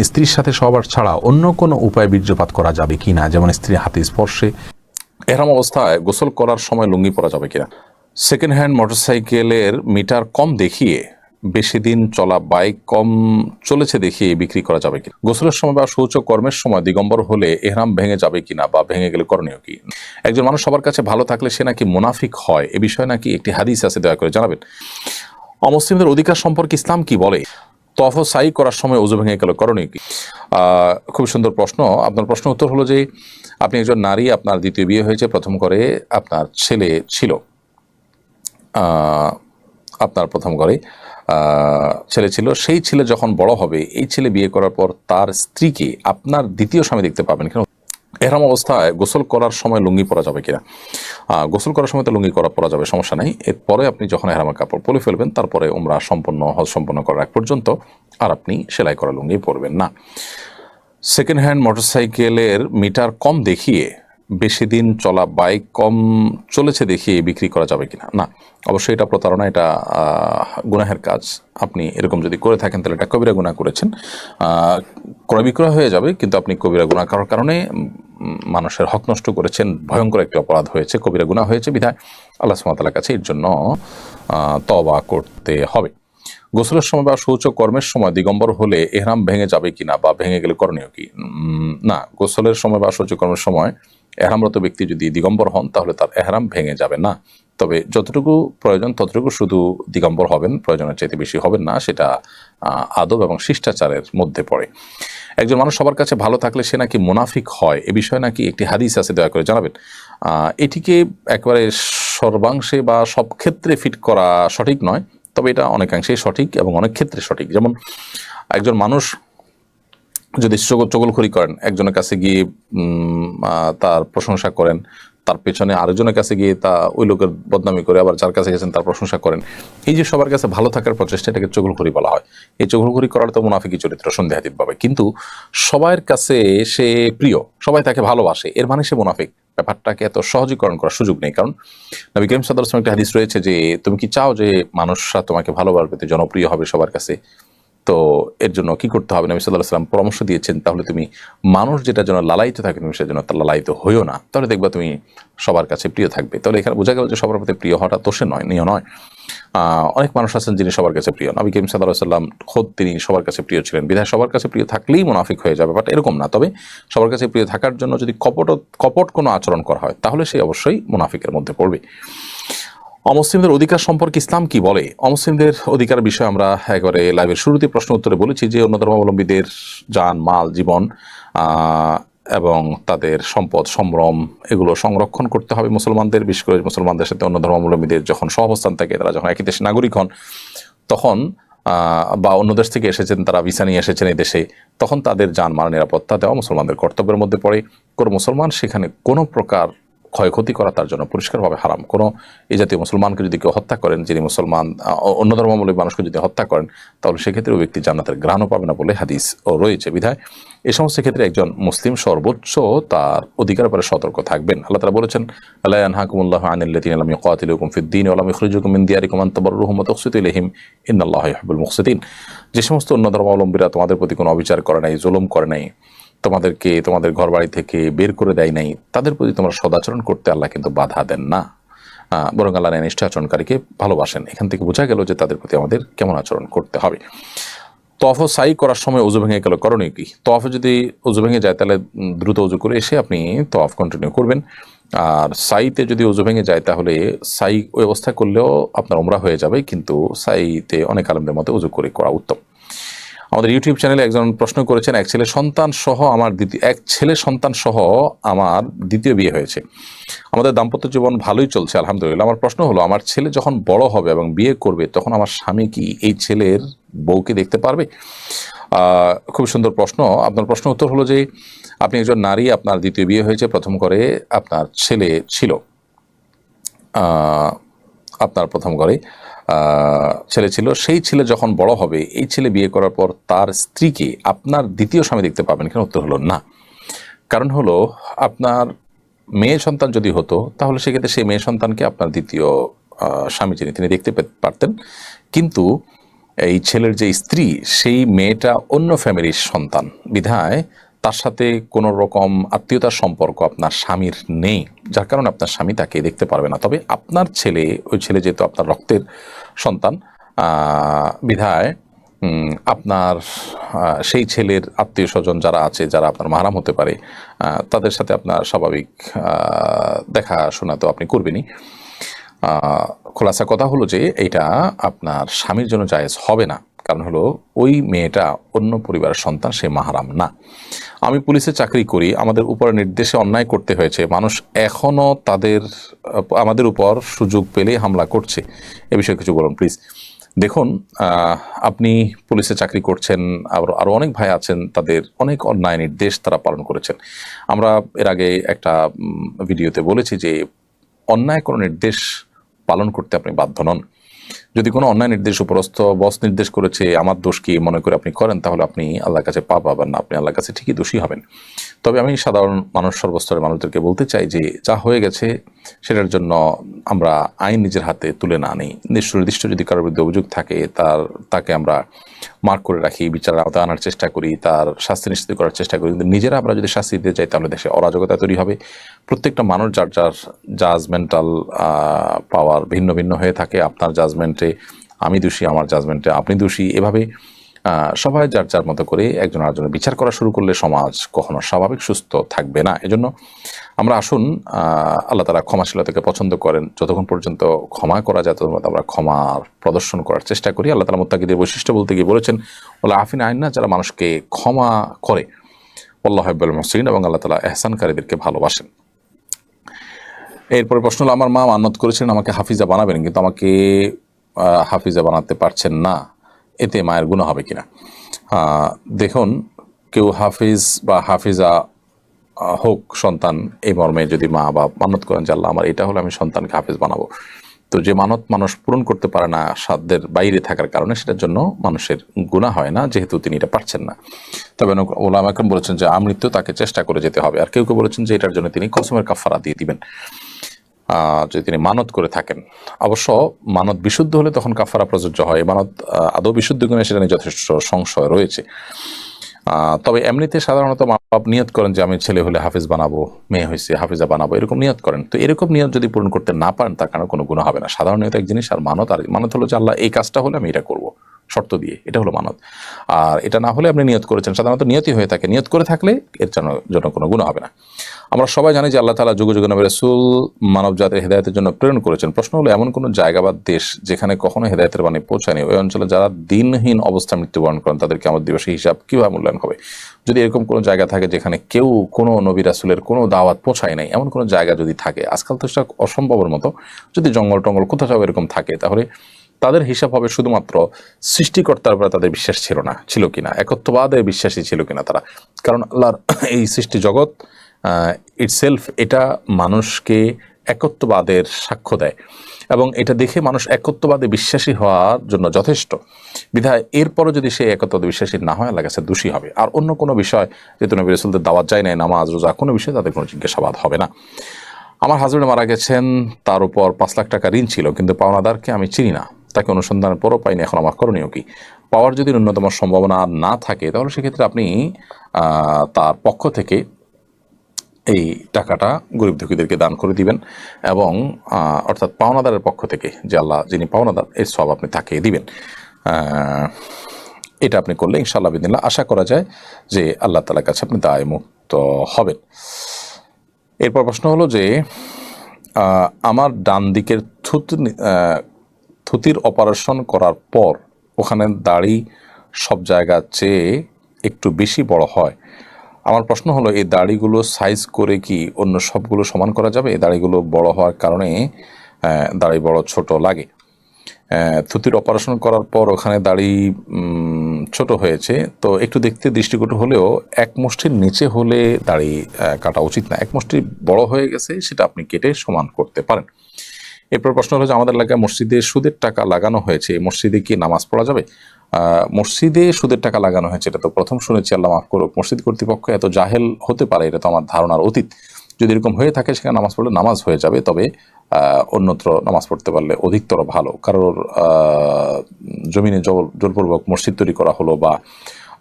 স্ত্রীর সাথে সবার ছাড়া অন্য কোনো উপায় বীর্যপাত করা যাবে কি না? যেমন স্ত্রীর হাতে স্পর্শে। এরম অবস্থায় গোসল করার সময় লুঙ্গি পরা যাবে কিনা? সেকেন্ড হ্যান্ড মোটরসাইকেলের মিটার কম দেখিয়ে বেশি দিন চলা বাইক কম চলেছে দেখিয়ে বিক্রি করা যাবে কিনা? গোসলের সময় বা শৌচ কর্মের সময় দিগম্বর হলে এহরাম ভেঙে যাবে কিনা বা ভেঙে গেলে করণীয় কি? একজন মানুষ সবার কাছে ভালো থাকলে সে নাকি মুনাফিক হয়? এ বিষয়ে নাকি একটি হাদিস আছে, দয়া করে জানাবেন। অমুসলিমদের অধিকার সম্পর্কে ইসলাম কি বলে? তফ সাই করার সময় অজু ভেঙে গেল। করণীয় কি? খুব সুন্দর প্রশ্ন। আপনার প্রশ্ন উত্তর হলো যে, আপনি একজন নারী, আপনার দ্বিতীয় বিয়ে হয়েছে, প্রথম করে আপনার ছেলে ছিল। আপনার প্রথম করে ছেলে ছিল। সেই ছেলে যখন বড় হবে, এই ছেলে বিয়ে করার পর তার স্ত্রীকে আপনার দ্বিতীয় স্বামী দেখতে পাবেন। কেন? এরম অবস্থায় গোসল করার সময় লুঙ্গি পরা যাবে কিনা? গোসল করার সময় তো লুঙ্গি করা পরা যাবে, সমস্যা নাই। এরপরে আপনি যখন এহরামের কাপড় পরে ফেলবেন, তারপরে উমরা সম্পন্ন, হজ সম্পন্ন করার আগ পর্যন্ত আর আপনি সেলাই করা লুঙ্গি পরবেন না। সেকেন্ড হ্যান্ড মোটরসাইকেলের মিটার কম দেখিয়ে, বেশি দিন চলা বাইক কম চলেছে দেখিয়ে বিক্রি করা যাবে কিনা? না, অবশ্যই এটা প্রতারণা, এটা গুনাহের কাজ। আপনি এরকম যদি করে থাকেন, তাহলে এটা কবিরা গুনাহ করেছেন। ক্রয় বিক্রয় হয়ে যাবে, কিন্তু আপনি কবিরা গুনাহ করার কারণে মানুষের হক নষ্ট করেছেন, ভয়ঙ্কর একটি অপরাধ হয়েছে, কবিরা গুনাহ হয়েছে, বিধায় আল্লাহ সুমাতালার কাছে এর জন্য তওবা করতে হবে। গোসলের সময় বা শৌচ কর্মের সময় দিগম্বর হলে এহরাম ভেঙে যাবে কিনা বা ভেঙে গেলে করণীয় কি? না, গোসলের সময় বা শৌচ কর্মের সময় এহরামরত ব্যক্তি যদি দিগম্বর হন, তাহলে তার এহরাম ভেঙে যাবে না। তবে যতটুকু প্রয়োজন, ততটুকু শুধু দিগম্বর হবেন, প্রয়োজনের চাইতে বেশি হবেন না, সেটা আদব এবং শিষ্টাচারের মধ্যে পড়ে। একজন মানুষ সবার কাছে ভালো থাকলে সে নাকি মুনাফিক হয়। এ বিষয়ে নাকি একটি হাদিস আছে, দয়া করে জানাবেন। এটিকে একবারে সর্বাংশে বা সব ক্ষেত্রে ফিট করা সঠিক নয়, তবে এটা অনেকাংশেই সঠিক এবং অনেক ক্ষেত্রে সঠিক। যেমন একজন মানুষ যদি চগল, চগলখড়ি করেন, একজনের কাছে গিয়ে তার প্রশংসা করেন তার পেছনে আরেকজনের কাছে গিয়ে তা ওই লোকের বদনামি করে আবার যার কাছে গেছেন তার প্রশংসা করেন। এই যে সবার কাছে ভালো থাকার প্রচেষ্টা এটাকে চগলখড়ি বলা হয়। এই চগলখড়ি করার তো মুনাফিকি চরিত্র সন্দেহাতীতভাবে কিন্তু সবার কাছে সে প্রিয়, সবাই তাকে ভালোবাসে, এর মানে সে মুনাফিক। ব্যাপারটাকে এত সহজীকরণ করার সুযোগ নেই। কারণ নবী করিম সাদার একটা হাদিস রয়েছে যে, তুমি কি চাও যে মানুষরা তোমাকে ভালোবাসবে জনপ্রিয় হবে সবার কাছে? তো এর জন্য কি করতে হবে? নবী সাল্লাহ সাল্লাম পরামর্শ দিয়েছেন, তাহলে তুমি মানুষ যেটা যেন লালায়িত থাকে তুমি সেজন্য তার লালায়িত হইও না। তাহলে দেখবা তুমি সবার কাছে প্রিয় থাকবে। তাহলে এখানে বোঝা গেল যে সবার প্রতি প্রিয় হওয়াটা দোষে নয়, নিয় নয়। অনেক মানুষ আছেন যিনি সবার কাছে প্রিয়। নবী করিম সাল্লাহ সাল্লাম খোদ তিনি সবার কাছে প্রিয় ছিলেন। বিধায় সবার কাছে প্রিয় থাকলেই মুনাফিক হয়ে যাবে, বাট এরকম না। তবে সবার কাছে প্রিয় থাকার জন্য যদি কপট কপট কোনো আচরণ করা হয়, তাহলে সে অবশ্যই মুনাফিকের মধ্যে পড়বে। অমুসলিমদের অধিকার সম্পর্কে ইসলাম কি বলে? অমুসলিমদের অধিকার বিষয়ে আমরা একবারে লাইভের শুরুতে প্রশ্ন উত্তরে বলেছি যে, অন্য ধর্মাবলম্বীদের যান, মাল, জীবন এবং তাদের সম্পদ, সম্ভ্রম, এগুলো সংরক্ষণ করতে হবে মুসলমানদের। বিশেষ করে মুসলমানদের সাথে অন্য ধর্মাবলম্বীদের যখন সহাবস্থান থাকে, তারা যখন একই দেশের নাগরিক হন, তখন বা অন্য দেশ থেকে এসেছেন, তারা ভিসা নিয়ে এসেছেন এই দেশে, তখন তাদের যানমাল নিরাপত্তা দেওয়া মুসলমানদের কর্তব্যের মধ্যে পড়ে। কোনো মুসলমান সেখানে কোনো প্রকার ক্ষয়ক্ষতি করা তার জন্য পরিষ্কারভাবে হারাম। কোনো এই জাতীয় মুসলমানকে যদি কেউ হত্যা করেন, যিনি মুসলমান অন্য ধর্মাবলম্বী মানুষকে যদি হত্যা করেন, তাহলে সেক্ষেত্রে ওই ব্যক্তি জান্নাতের গ্রাণও পাবে না বলে হাদিস ও রয়েছে। বিধায় এ সমস্ত ক্ষেত্রে একজন মুসলিম সর্বোচ্চ তার অধিকার পরে সতর্ক থাকবেন। আল্লাহ তারা বলেছেন আল্লাহ আনহাকুমুল্লাহ আনিল্লাতিন আলাম ইয়াকাতিলুকুম ফিদ্দিন ওয়া লাম ইখরিজুকুম মিন দিয়ারিকুম আন তাবাররুহুম ওয়া তুকসিতু ইলাইহিম ইন্নাল্লাহা ইউহিব্বুল মুকসিতিন যে সমস্ত অন্য ধর্মাবলম্বীরা তোমাদের প্রতি কোনো অবিচার করে নাই, জুলুম করে নাই তোমাদেরকে তোমাদের ঘর বাড়ি থেকে বের করে দেয় নাই, তাদের প্রতি তোমরা সদাচরণ করতে আল্লাহ কিন্তু বাধা দেন না। বরং আল্লাহ নিষ্ঠ আচরণকারীকে ভালোবাসেন। এখান থেকে বোঝা গেল যে তাদের প্রতি আমাদের কেমন আচরণ করতে হবে। তফ সাই করার সময় উজু ভেঙে গেল। করণীয় কি? তফ যদি উজু ভেঙে যায়, তাহলে দ্রুত উজু করে এসে আপনি তফ কন্টিনিউ করবেন। আর সাইতে যদি উজু ভেঙে যায়, তাহলে সাই ওই অবস্থা করলেও আপনার ওমরা হয়ে যাবে। কিন্তু সাইতে অনেক আলমদের মতো উজু করে করা উত্তম। আমাদের ইউটিউব চ্যানেলে একজন প্রশ্ন করেছেন এক ছেলে সন্তান সহ আমার দ্বিতীয় এক ছেলে সন্তান সহ আমার দ্বিতীয় বিয়ে হয়েছে। আমাদের দাম্পত্য জীবন ভালোই চলছে আলহামদুলিল্লাহ। আমার প্রশ্ন হলো আমার ছেলে যখন বড় হবে এবং বিয়ে করবে তখন আমার স্বামী কি এই ছেলের বউকে দেখতে পারবে? খুব সুন্দর প্রশ্ন। আপনার প্রশ্ন উত্তর হলো যে আপনি একজন নারী আপনার দ্বিতীয় বিয়ে হয়েছে প্রথম করে আপনার ছেলে ছিল। আপনার প্রথম আহ, ছেলে ছিল, সেই ছেলে যখন বড় হবে, এই ছেলে বিয়ে করার পর তার স্ত্রীকে আপনার দ্বিতীয় স্বামী দেখতে পাবেন। কেন উত্তর হলো না। কারণ হলো, আপনার মেয়ে সন্তান যদি হতো, তাহলে সেক্ষেত্রে সেই মেয়ে সন্তানকে আপনার দ্বিতীয় স্বামী যিনি, তিনি দেখতে পারতেন। কিন্তু এই ছেলের যে স্ত্রী, সেই মেয়েটা অন্য ফ্যামিলির সন্তান। বিধায় তার সাথে কোনো রকম আত্মীয়তার সম্পর্ক আপনার স্বামীর নেই, যার কারণে আপনার স্বামী তাকে দেখতে পারবে না। তবে আপনার ছেলে, ওই ছেলে যেহেতু আপনার রক্তের সন্তান বিধায় আপনার সেই ছেলের আত্মীয় স্বজন যারা আছে, যারা আপনার মাহারাম হতে পারে তাদের সাথে আপনার স্বাভাবিক দেখাশোনা তো আপনি করবেনই। খোলাসা কথা হলো যে এটা আপনার স্বামীর জন্য জায়েজ হবে না। কারণ হলো, ওই মেয়েটা অন্য পরিবারের সন্তান, সে মাহারাম না। আমি পুলিশে চাকরি করি, আমাদের উপরে নির্দেশে অন্যায় করতে হয়েছে। মানুষ এখনও তাদের, আমাদের উপর সুযোগ পেলে হামলা করছে। এ বিষয়ে কিছু বলুন প্লিজ দেখুন আপনি পুলিশে চাকরি করছেন, আবার আরও অনেক ভাই আছেন, তাদের অনেক অন্যায় নির্দেশ তারা পালন করেছেন। আমরা এর আগে একটা ভিডিওতে বলেছি যে, অন্যায় কোনো নির্দেশ পালন করতে আপনি বাধ্য নন। যদি কোনো অন্যায় নির্দেশ উপরস্থ বস নির্দেশ করেছে, আমার দোষ কি মনে করে আপনি করেন? তাহলে আপনি আল্লাহর কাছে পাপ পাবেন না। আপনি আল্লাহর কাছে ঠিকই দোষী হবেন। তবে আমি সাধারণ মানুষ, সর্বস্তরের মানুষদেরকে বলতে চাই যে যা হয়ে গেছে, সেটার জন্য আমরা আইন নিজের হাতে তুলে না নিই নির্দিষ্ট যদি কারোর বিরুদ্ধে অভিযোগ থাকে, তার, তাকে আমরা মার্ক করে রাখি, বিচারের আওতায় আনার চেষ্টা করি, তার শাস্তি নিশ্চিত করার চেষ্টা করি। কিন্তু নিজেরা আমরা যদি শাস্তি দিতে চাই, তাহলে দেশে অরাজকতা তৈরি হবে। প্রত্যেকটা মানুষ যার যার জাজমেন্টাল পাওয়ার ভিন্ন ভিন্ন হয়ে থাকে, আপনার জাজমেন্টে আমি দোষী, আমার জাজমেন্টে আপনি দোষী। এভাবে সবাই যার যার মতো করে একজন আরেকজনের বিচার করা শুরু করলে সমাজ কখনো স্বাভাবিক, সুস্থ থাকবে না। এজন্য আমরা আসুন আল্লাহ তারা ক্ষমাশীলতাকে পছন্দ করেন। যতক্ষণ পর্যন্ত ক্ষমা করা যায়, ততক্ষণ আমরা ক্ষমার প্রদর্শন করার চেষ্টা করি। আল্লাহ তালা মোত্তাকিদের বৈশিষ্ট্য বলতে গিয়ে বলেছেন ওলা আফিন আইন না, যারা মানুষকে ক্ষমা করে। আল্লাহ হাব্বুল মসরিন এবং আল্লাহ তালা এহসানকারীদেরকে ভালোবাসেন। এরপরে প্রশ্ন হলো, আমার মা মান্নত করেছেন আমাকে হাফিজা বানাবেন, কিন্তু আমাকে হাফিজা বানাতে পারছেন না। এতে মায়ের গুণ হবে কিনা। দেখুন, কেউ হাফিজ বা হাফিজা হোক সন্তান এই মর্মে যদি মা বা মানত করেন যে আমার এটা হলে আমি সন্তানকে হাফিজ বানাবো। তো যে মানত মানুষ পূরণ করতে পারে না, সাধ্যের বাইরে থাকার কারণে সেটার জন্য মানুষের গুণা হয় না, যেহেতু তিনি এটা পারছেন না। তবে ওলাম আকরম বলেছেন যে আমৃত্যু তাকে চেষ্টা করে যেতে হবে। আর কেউ কেউ বলেছেন যে এটার জন্য তিনি কসমের কাফারা দিয়ে দিবেন। যদি তিনি মানত করে থাকেন। অবশ্য মানত বিশুদ্ধ হলে তখন কাফারা প্রযোজ্য হয়। মানত আদৌ বিশুদ্ধ কিনা সেটা নিয়ে যথেষ্ট সংশয় রয়েছে। তবে এমনিতে সাধারণত মা বাপ নিয়ত করেন যে, আমি ছেলে হলে হাফিজ বানাবো, মেয়ে হয়েছে, হাফিজা বানাবো, এরকম নিয়ত করেন। তো এরকম নিয়ত যদি পূরণ করতে না পারেন, তার কারণে কোনো গুণ হবে না। সাধারণ নিয়ত এক জিনিস, আর মানত আর মানত হলো যে, আল্লাহ, এই কাজটা হলে আমি এটা করব, শর্ত দিয়ে। এটা হলো মানত। আর এটা না হলে আপনি নিয়ত করেছেন। সাধারণত নিয়তই হয়ে থাকে। নিয়ত করে থাকলে এর জন্য জন্য কোনো গুণ হবে না। আমরা সবাই জানি যে আল্লাহ তালা যুগ যুগ নবী রসুল মানব জাতির হেদায়তের জন্য প্রেরণ করেছেন। প্রশ্ন হলো, এমন কোনো জায়গা বা দেশ যেখানে কখনো হেদায়তের বাণী পৌঁছায়নি, ওই অঞ্চলে যারা দিনহীন অবস্থা মৃত্যুবরণ করেন তাদেরকে আমার দিবসের হিসাব কীভাবে মূল্যায়ন হবে? যদি এরকম কোনো জায়গা থাকে যেখানে কেউ কোনো নবী রাসুলের কোনো দাওয়াত পৌঁছায় নাই, এমন কোনো জায়গা যদি থাকে, আজকাল তো সেটা অসম্ভবের মতো, যদি জঙ্গল টঙ্গল কোথাও এরকম থাকে, তাহলে তাদের হিসাব হবে শুধুমাত্র সৃষ্টিকর্তার উপরে তাদের বিশ্বাস ছিল না, ছিল কিনা, একত্ববাদের বিশ্বাসী ছিল কিনা তারা। কারণ আল্লাহর এই সৃষ্টি জগৎ ইটসেলফ এটা মানুষকে একত্ববাদের সাক্ষ্য দেয় এবং এটা দেখে মানুষ একত্ববাদে বিশ্বাসী হওয়ার জন্য যথেষ্ট। বিধায় এরপরও যদি সে একত্ববাদে বিশ্বাসী না হয় আল্লাহ কাছে দোষী হবে। আর অন্য কোনো বিষয় যেহেতু নবী রসুলদের দাওয়াত যায় নাই, নামাজ, রোজা, কোনো বিষয়ে তাদের কোনো জিজ্ঞাসাবাদ হবে না। আমার হাজবেন্ড মারা গেছেন, তার উপর পাঁচ লাখ টাকা ঋণ ছিল, কিন্তু পাওনাদারকে আমি চিনি না। তাকে অনুসন্ধানের পরও পাইনি, এখন আমার করণীয় কি? পাওয়ার যদি ন্যূনতম সম্ভাবনা না থাকে, তাহলে সেক্ষেত্রে আপনি তার পক্ষ থেকে এই টাকাটা গরিব দুঃখীদেরকে দান করে দিবেন এবং অর্থাৎ পাওনাদারের পক্ষ থেকে যে আল্লাহ, যিনি পাওনাদার এই সব আপনি তাকে দিবেন। এটা আপনি করলে ইনশাআল্লাহ বিদিল্লা আশা করা যায় যে আল্লাহ তালার কাছে আপনি দায় মুক্ত হবেন। এরপর প্রশ্ন হলো যে আমার ডান দিকের থুত থুতির অপারেশন করার পর ওখানে দাড়ি সব জায়গার চেয়ে একটু বেশি বড় হয়। আমার প্রশ্ন হলো, এই দাড়িগুলো সাইজ করে কি অন্য সবগুলো সমান করা যাবে? এই দাড়িগুলো বড় হওয়ার কারণে দাড়ি বড় ছোট লাগে। থুতির অপারেশন করার পর ওখানে দাড়ি ছোট হয়েছে। তো একটু দেখতে দৃষ্টিকটু হলেও এক মুষ্টির নিচে হলে দাড়ি কাটা উচিত না। এক মুষ্টি বড় হয়ে গেছে, সেটা আপনি কেটে সমান করতে পারেন। এরপর প্রশ্ন হলো যে, আমাদের এলাকায় মসজিদে সুদের টাকা লাগানো হয়েছে। মসজিদে কি নামাজ পড়া যাবে? মসজিদে সুদের টাকা লাগানো হয়েছে এটা তো প্রথম শুনেছি আল্লাহ মাফ করুক। মসজিদ কর্তৃপক্ষ এত জাহেল হতে পারে এটা তো আমার ধারণার অতীত। যদি এরকম হয়ে থাকে সেখানে নামাজ পড়লে নামাজ হয়ে যাবে তবে অন্যত্র নামাজ পড়তে পারলে অধিকতর ভালো। কারোর জমিনে জল জোরপূর্বক মসজিদ তৈরি করা হলো বা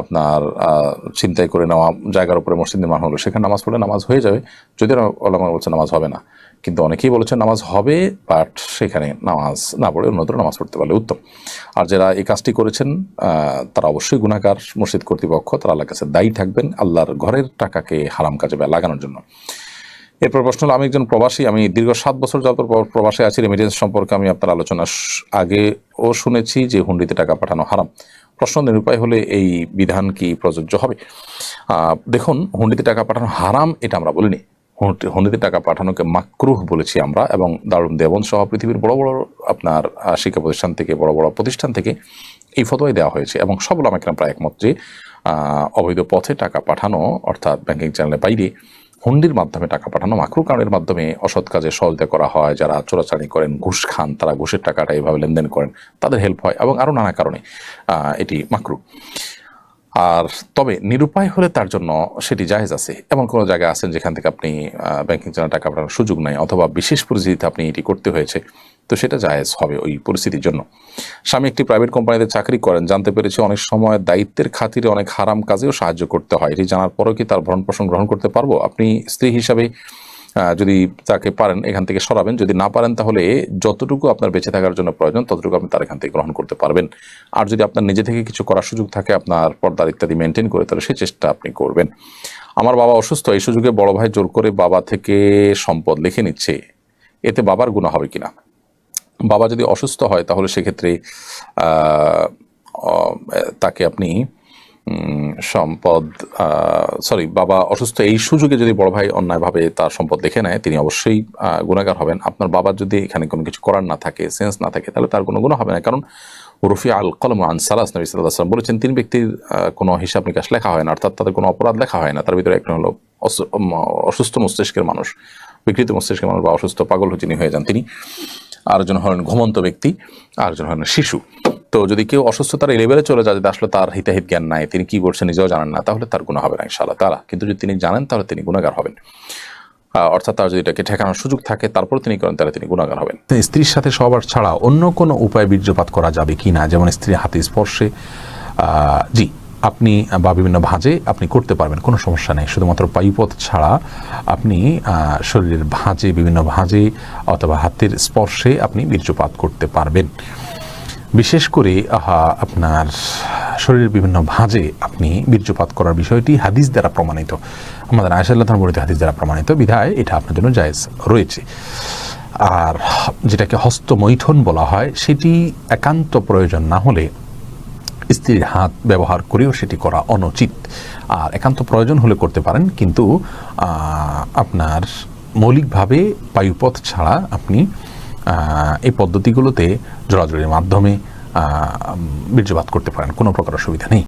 আপনার আহ, ছিনতাই করে নেওয়া জায়গার উপরে মসজিদ নির্মাণ হলো সেখানে নামাজ পড়লে নামাজ হয়ে যাবে যদিও আল্লাহ বলছে নামাজ হবে না। কিন্তু অনেকেই বলেছেন নামাজ হবে বাট সেখানে নামাজ না পড়ে অন্যত্র নামাজ পড়তে পারলে উত্তম। আর যারা এই কাজটি করেছেন তারা অবশ্যই গুণাকার মসজিদ কর্তৃপক্ষ, তারা আল্লাহর কাছে দায়ী থাকবেন আল্লাহর ঘরের টাকাকে হারাম কাজে লাগানোর জন্য। এরপর প্রশ্ন হলো, আমি একজন প্রবাসী, আমি দীর্ঘ সাত বছর প্র- প্রবাসে আছি রেমিটেন্স সম্পর্কে আমি আপনার আলোচনা শ- আগেও শুনেছি যে হুন্ডিতে টাকা পাঠানো হারাম। প্রশ্ন নিরুপায় হলে এই বিধান কি প্রযোজ্য হবে? দেখুন, হুন্ডিতে টাকা পাঠানো হারাম, এটা আমরা বলিনি। হুন্ডিতে টাকা পাঠানোকে মাকরুহ বলেছি আমরা এবং দারুণ দেবন সহ পৃথিবীর বড় বড় আপনার শিক্ষা প্রতিষ্ঠান থেকে, বড় বড় প্রতিষ্ঠান থেকে এই ফতোয়াই দেওয়া হয়েছে এবং সব আমাকে প্রায় একমত যে অবৈধ পথে টাকা পাঠানো অর্থাৎ ব্যাংকিং চ্যানেলের বাইরে হুন্ডির মাধ্যমে টাকা পাঠানো মাকরু কারণের মাধ্যমে অসৎ কাজে সহযোগিতা করা হয়, যারা চোরাচারি করেন, ঘুষ খান, তারা ঘুষের টাকাটা এইভাবে লেনদেন করেন, তাদের হেল্প হয় এবং আরও নানা কারণে এটি মাকরু আর তবে নিরুপায় হলে তার জন্য সেটি জায়েজ আছে। এমন কোনো জায়গা আছেন যেখান থেকে আপনি ব্যাংকিং চ্যানেল টাকা পাঠানোর সুযোগ নাই অথবা বিশেষ পরিস্থিতিতে আপনি এটি করতে হয়েছে, তো সেটা জায়েজ হবে ওই পরিস্থিতির জন্য। স্বামী একটি প্রাইভেট কোম্পানিতে চাকরি করেন, জানতে পেরেছি অনেক সময় দায়িত্বের খাতিরে অনেক হারাম কাজেও সাহায্য করতে হয়। এটি জানার পরেও কি তার ভরণ পোষণ গ্রহণ করতে পারব? আপনি স্ত্রী হিসাবে যদি তাকে পারেন, এখান থেকে সরাবেন। যদি না পারেন, তাহলে যতটুকু আপনার বেঁচে থাকার জন্য প্রয়োজন, ততটুকু আপনি তার এখান থেকে গ্রহণ করতে পারবেন। আর যদি আপনার নিজে থেকে কিছু করার সুযোগ থাকে, আপনার পর্দার ইত্যাদি মেনটেন করে, তাহলে সেই চেষ্টা আপনি করবেন। আমার বাবা অসুস্থ, এই সুযোগে বড় ভাই জোর করে বাবা থেকে সম্পদ লিখে নিচ্ছে। এতে বাবার গুণা হবে কিনা? বাবা যদি অসুস্থ হয়, তাহলে সেক্ষেত্রে তাকে আপনি সম্পদ সরি বাবা অসুস্থ এই সুযোগে যদি বড় ভাই অন্যায়ভাবে তার সম্পদ দেখে নেয়, তিনি অবশ্যই গুণাগার হবেন। আপনার বাবার যদি এখানে কোনো কিছু করার না থাকে সেন্স না থাকে, তাহলে তার কোনো গুণ হবে না। কারণ রফি আল কলম আন সালাস, নবী সাল্লাহ বলেছেন, তিন ব্যক্তির কোনো হিসাব নিকাশ লেখা হয় না, অর্থাৎ তাদের কোনো অপরাধ লেখা হয় না। তার ভিতরে একটা হলো অসু- অসুস্থ মস্তিষ্কের মানুষ, বিকৃত মস্তিষ্কের মানুষ বা অসুস্থ পাগল যিনি হয়ে যান তিনি। আরেকজন হলেন ঘুমন্ত ব্যক্তি, আরেকজন হলেন শিশু। তো যদি কেউ অসুস্থতার এই লেভেলে চলে যায় আসলে তার হিতাহিত জ্ঞান নাই, তিনি কি করছেন নিজেও জানেন না, তাহলে তার গুণা হবে না ইনশাআল্লাহ তারা কিন্তু যদি তিনি জানেন, তাহলে তিনি গুণাগার হবেন। অর্থাৎ তার যদি এটাকে ঠেকানোর সুযোগ থাকে তারপর তিনি করেন, তাহলে তিনি গুণাগার হবেন। স্ত্রীর সাথে সবার ছাড়া অন্য কোনো উপায় বীর্যপাত করা যাবে কি না? যেমন স্ত্রীর হাতে স্পর্শে জি, আপনি বা বিভিন্ন ভাঁজে আপনি করতে পারবেন, কোনো সমস্যা নেই। শুধুমাত্র পায়ুপথ ছাড়া আপনি শরীরের ভাঁজে, বিভিন্ন ভাঁজে অথবা হাতের স্পর্শে আপনি বীর্যপাত করতে পারবেন। বিশেষ করে আপনার শরীরের বিভিন্ন ভাঁজে আপনি বীর্যপাত করার বিষয়টি হাদিস দ্বারা প্রমাণিত। আমাদের আয়সাল্লাহ বর্ণিত হাদিস দ্বারা প্রমাণিত। বিধায় এটা আপনার জন্য জায়েজ রয়েছে। আর যেটাকে হস্তমৈথন বলা হয়, সেটি একান্ত প্রয়োজন না হলে স্ত্রীর হাত ব্যবহার করেও সেটি করা অনুচিত। আর একান্ত প্রয়োজন হলে করতে পারেন, কিন্তু আপনার মৌলিকভাবে বায়ুপথ ছাড়া আপনি এই পদ্ধতিগুলোতে জোড়াজোড়ির মাধ্যমে বীর্যপাত করতে পারেন। কোনো প্রকার অসুবিধা নেই।